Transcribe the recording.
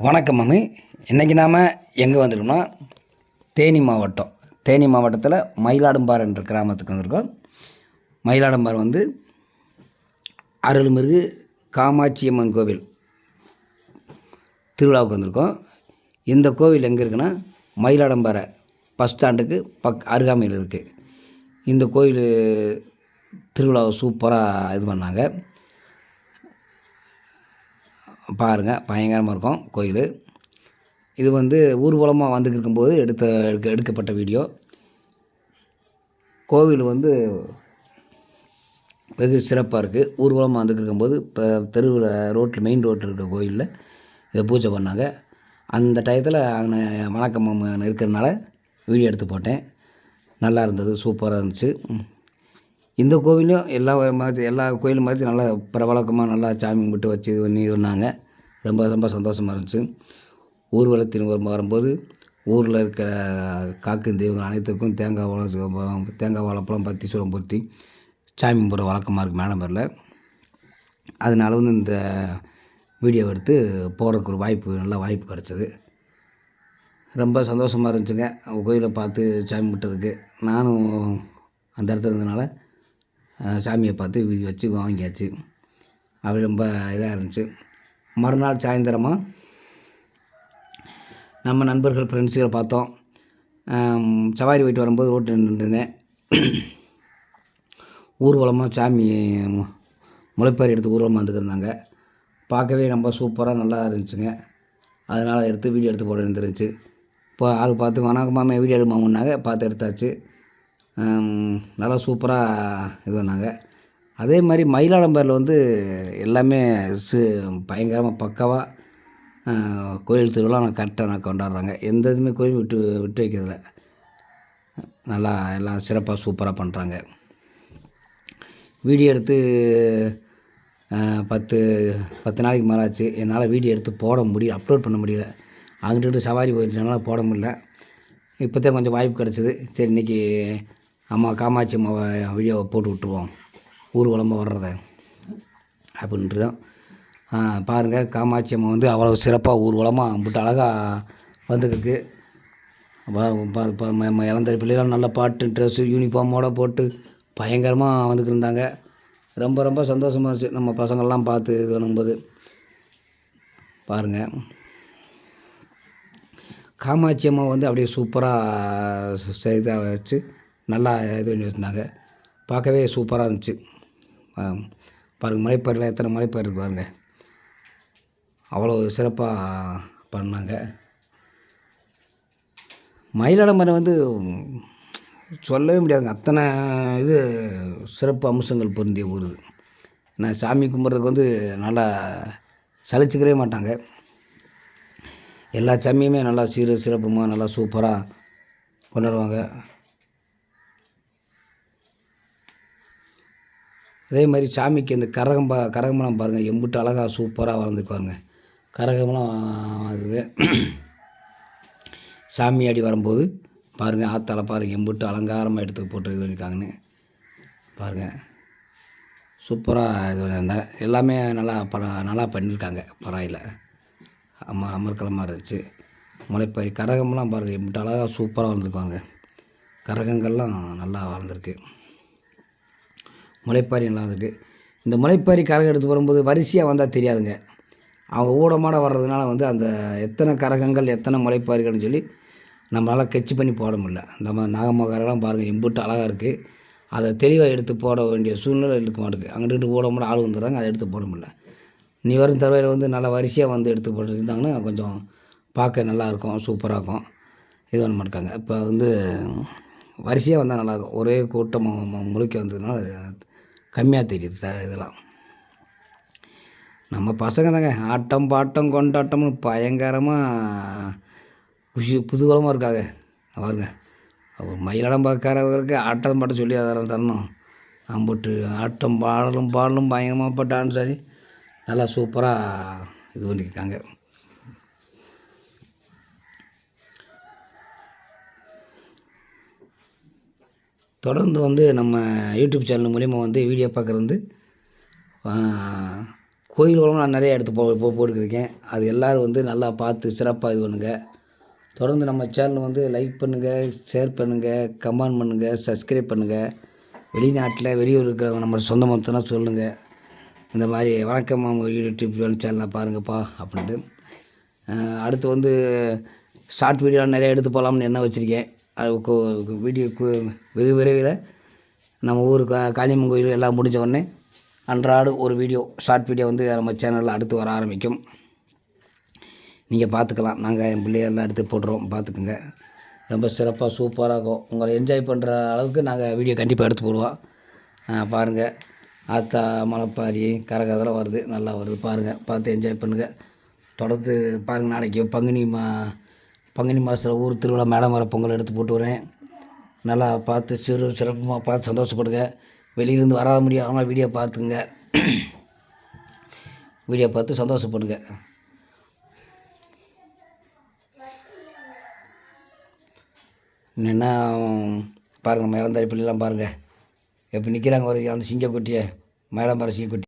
வணக்கம் மம்மி. இன்றைக்கி நாம் எங்கே வந்திருக்கோம்னா தேனி மாவட்டம். தேனி மாவட்டத்தில் மயிலாடும்பார் என்ற கிராமத்துக்கு வந்திருக்கோம். மயிலாடும்பார் வந்து அருள்மிகு காமாட்சியம்மன் கோவில் திருவிழாவுக்கு வந்திருக்கோம். இந்த கோவில் எங்கே இருக்குன்னா மயிலாடும்பாறை பஸ் ஸ்டாண்டுக்கு பக் அருகாமையில் இருக்குது இந்த கோவில் திருவிழாவை சூப்பராக இது பண்ணாங்க. பாருங்கள் பயங்கரமாக இருக்கும் கோயில். இது வந்து ஊர்வலமாக வந்துக்கு இருக்கும்போது எடுத்த எடுக்க எடுக்கப்பட்ட வீடியோ. கோவில் வந்து வெகு சிறப்பாக இருக்குது ஊர்வலமாக வந்துட்டு இருக்கும்போது இப்போ தெருவில் ரோட்டில் மெயின் ரோட்டில் இருக்கிற கோயிலில் இதை பூஜை பண்ணாங்க. அந்த டயத்தில் அங்கே வணக்கம் இருக்கிறதுனால வீடியோ எடுத்து போட்டேன். நல்லா இருந்தது சூப்பராக இருந்துச்சு. இந்த கோவிலும் எல்லா மாதிரி எல்லா கோயிலும் மாதிரி நல்லா பிரபலக்கமாக நல்லா சாமி கும்பிட்டு வச்சு இது பண்ணி பண்ணாங்க ரொம்ப ரொம்ப சந்தோஷமாக இருந்துச்சு. ஊர்வலத்தின் வரும் வரும்போது ஊரில் இருக்கிற காக்கும் தெய்வங்கள் அனைத்துக்கும் தேங்காய் வாழை தேங்காய் வாழைப்பழம் பத்தி சூடம் பொருத்தி சாமி கும்பிட்ற வழக்கமாக இருக்குது மேடம்பரில் அதனால வந்து இந்த வீடியோ எடுத்து போகிறதுக்கு ஒரு வாய்ப்பு நல்ல வாய்ப்பு கிடச்சிது. ரொம்ப சந்தோஷமாக இருந்துச்சுங்க. அவங்க கோயிலை பார்த்து சாமி கும்பிட்டதுக்கு. நானும் அந்த இடத்துல இருந்ததுனால சாமியை பார்த்து விதி வச்சு வாங்கியாச்சு. அப்படி ரொம்ப இதாக இருந்துச்சு. மறுநாள் சாயந்தரமாக நம்ம நண்பர்கள் ஃப்ரெண்ட்ஸுகளை பார்த்தோம். சவாரி போயிட்டு வரும்போது ரோட்டில் நின்றுருந்தேன். ஊர்வலமாக சாமி முளைப்பாரி எடுத்து ஊர்வலமாக வந்துருந்தாங்க பார்க்கவே ரொம்ப சூப்பராக நல்லா இருந்துச்சுங்க. அதனால் எடுத்து வீடியோ எடுத்து போட இருந்துருந்துச்சு இப்போ ஆள் பார்த்து வணக்கம் மாமே வீடியோ எடுமாமன்னாங்க பார்த்து எடுத்தாச்சு. நல்லா சூப்பராக இது பண்ணாங்க. அதே மாதிரி மயிலாடம்பாரில் வந்து எல்லாமே சு பயங்கரமாக பக்காவாக கோயில் திருவிழா நான் கரெக்டாக கொண்டாடுறாங்க. எந்த இதுவுமே கோயில் விட்டு விட்டு வைக்கிறதில்ல. நல்லா எல்லாம் சிறப்பாக சூப்பராக பண்ணுறாங்க வீடியோ எடுத்து பத்து பத்து நாளைக்கு மேலே ஆச்சு என்னால் வீடியோ எடுத்து போட முடியல அப்லோட் பண்ண முடியல. அங்கிட்டு சவாரி போயிட்டனால போட முடியல. இப்போ தான் கொஞ்சம் வாய்ப்பு கிடச்சிது. சரி இன்றைக்கி அம்மா காமாட்சி அம்மாவை வீடியோவை போட்டு விட்ருவோம் ஊர்வலமாக வர்றத. அப்படின்ட்டு தான். பாருங்கள் காமாட்சி அம்மா வந்து அவ்வளோ சிறப்பாக ஊர்வலமாக அம்பிட்டு அழகாக வந்துருக்கு இளந்தரி பிள்ளைகள் நல்ல பாட்டு ட்ரெஸ்ஸு யூனிஃபார்மோட போட்டு பயங்கரமாக வந்துட்டு இருந்தாங்க. ரொம்ப ரொம்ப சந்தோஷமாக இருந்துச்சு. நம்ம பசங்கள்லாம் பார்த்து இது பண்ணும்போது. பாருங்கள் காமாட்சி அம்மா வந்து அப்படியே சூப்பராக செய்தாக வச்சு நல்லா இது பண்ணி வச்சுருந்தாங்க. பார்க்கவே சூப்பராக இருந்துச்சு. பாருங்கள் மலைப்பாறையில் எத்தனை மலைப்பாறை இருக்கு பாருங்கள் அவ்வளோ சிறப்பாக பண்ணாங்க. மயிலாடமரை வந்து சொல்லவே முடியாதுங்க. அத்தனை இது சிறப்பு அம்சங்கள் பொருந்திய ஊர் இது. நான் சாமி கும்பிட்றதுக்கு வந்து நல்லா சலிச்சுக்கவே மாட்டாங்க. எல்லா சாமியுமே நல்லா சீர சிறப்புமாக நல்லா சூப்பராக கொண்டாடுவாங்க. அதே மாதிரி சாமிக்கு இந்த கரகம் பா கரகமெல்லாம் பாருங்கள் எம்பிட்டு அழகாக சூப்பராக வளர்ந்துக்குவாருங்க கரகமெல்லாம் அது சாமி அடி வரும்போது பாருங்கள் ஆத்தால பாருங்கள் எம்பிட்டு அலங்காரமாக எடுத்து போட்டு இது பண்ணியிருக்காங்கன்னு. பாருங்கள் சூப்பராக இது பண்ணியிருந்தாங்க எல்லாமே நல்லா பர நல்லா பண்ணியிருக்காங்க பராயில். அம்மா அமர்க்கலமாக இருந்துச்சு. முளைப்பாரி கரகம்லாம் பாருங்கள் எம்பிட்டு அழகாக சூப்பராக வளர்ந்துருக்காங்க கரகங்கள்லாம் நல்லா வளர்ந்துருக்கு. முளைப்பாரி நல்லா இருக்கு. இந்த முளைப்பாரி கரகம் எடுத்து வரும்போது வரிசையாக வந்தால் தெரியாதுங்க. அவங்க ஊடமாட வர்றதுனால வந்து அந்த எத்தனை கரகங்கள் எத்தனை முளைப்பாரிகள்னு சொல்லி நம்மளால் கெச்சு பண்ணி போட முடியல. இந்த மாதிரி நாகமகாரெல்லாம் பாருங்கள் எம்புட்டு அழகாக இருக்குது அதை தெளிவாக எடுத்து போட வேண்டிய சூழ்நிலை இருக்க மாட்டேங்குது அங்கிட்டு ஊடமாட ஆள் வந்துடுறாங்க அதை எடுத்து போட முடியல. நீ வரும் தடவையில் வந்து நல்லா வரிசையாக வந்து எடுத்து போட்டுருந்தாங்கன்னா கொஞ்சம் பார்க்க நல்லாயிருக்கும் சூப்பராக இருக்கும். இது பண்ண மாட்டாங்க. இப்போ வந்து வரிசையாக வந்தால் நல்லாயிருக்கும் ஒரே கூட்டம் முழுக்க வந்ததுனால கம்மியாக தெரியுது இதெல்லாம். நம்ம பசங்க தாங்க ஆட்டம் பாட்டம் கொண்டாட்டம்னு பயங்கரமாக குஷி புதுகலமாக இருக்காங்க. பாருங்க அவர் மயிலாடம் பார்க்கறவருக்கு ஆட்டம் பாட்டம் சொல்லி அதெல்லாம் தரணும். நம்மட்டு ஆட்டம் பாடலும் பாடலும் பயங்கரமாக இப்போ டான்ஸ் ஆடி நல்லா சூப்பராக இது பண்ணியிருக்காங்க தொடர்ந்து வந்து நம்ம யூடியூப் சேனல் மூலிமா வந்து வீடியோ பார்க்குறது. வந்து கோயில் உலகம் நான் நிறைய எடுத்து போ போ போட்டுக்கிருக்கேன் அது எல்லோரும் வந்து நல்லா பார்த்து சிறப்பாக இது பண்ணுங்கள் தொடர்ந்து நம்ம சேனல் வந்து லைக் பண்ணுங்கள் ஷேர் பண்ணுங்கள் கமெண்ட் பண்ணுங்கள் சப்ஸ்கிரைப் பண்ணுங்கள் வெளிநாட்டில் வெளியூர் இருக்கிறவங்க நம்ம சொந்த மொத்தம்னா சொல்லுங்கள் இந்த மாதிரி வணக்கம் யூடியூப் சேனலை பாருங்கப்பா அப்படின்ட்டு. அடுத்து வந்து ஷார்ட் வீடியோ நிறைய எடுத்து போகலாம்னு என்ன வச்சுருக்கேன். வீடியோ வெகு விரைவில் நம்ம ஊர் கா காளியம்மன் கோயில் எல்லாம் முடிஞ்ச உடனே அன்றாடு ஒரு வீடியோ ஷார்ட் வீடியோ வந்து நம்ம சேனலில் அடுத்து வர ஆரம்பிக்கும். நீங்கள் பார்த்துக்கலாம் நாங்கள் என் பிள்ளையெல்லாம் எடுத்து போட்டுருவோம் பார்த்துக்குங்க ரொம்ப சிறப்பாக சூப்பராக இருக்கும். உங்களை என்ஜாய் பண்ணுற அளவுக்கு நாங்கள் வீடியோ கண்டிப்பாக எடுத்து போடுவோம். பாருங்கள் ஆத்தா மலைப்பாரி கரகதெல்லாம் வருது. நல்லா வருது. பாருங்கள் பார்த்து என்ஜாய் பண்ணுங்கள் தொடர்ந்து பாருங்கள் நாளைக்கு பங்குனி மா பங்குனி மாதத்தில் ஊர் திருவிழா மேடம் வர பொங்கல் எடுத்து போட்டு வரேன். நல்லா பார்த்து சிறு சிறப்பமாக பார்த்து சந்தோஷப்படுங்க. வெளியிலேருந்து வராத முடியாமல் வீடியோ பார்த்துங்க வீடியோ பார்த்து சந்தோஷப்படுங்க. என்ன பாருங்கள் மேலந்தாரி பிள்ளைலாம் பாருங்கள் எப்படி நிற்கிறாங்க ஒரு அந்த சிங்கக்குட்டியை மேடம் பாரு சிங்கக்குட்டி.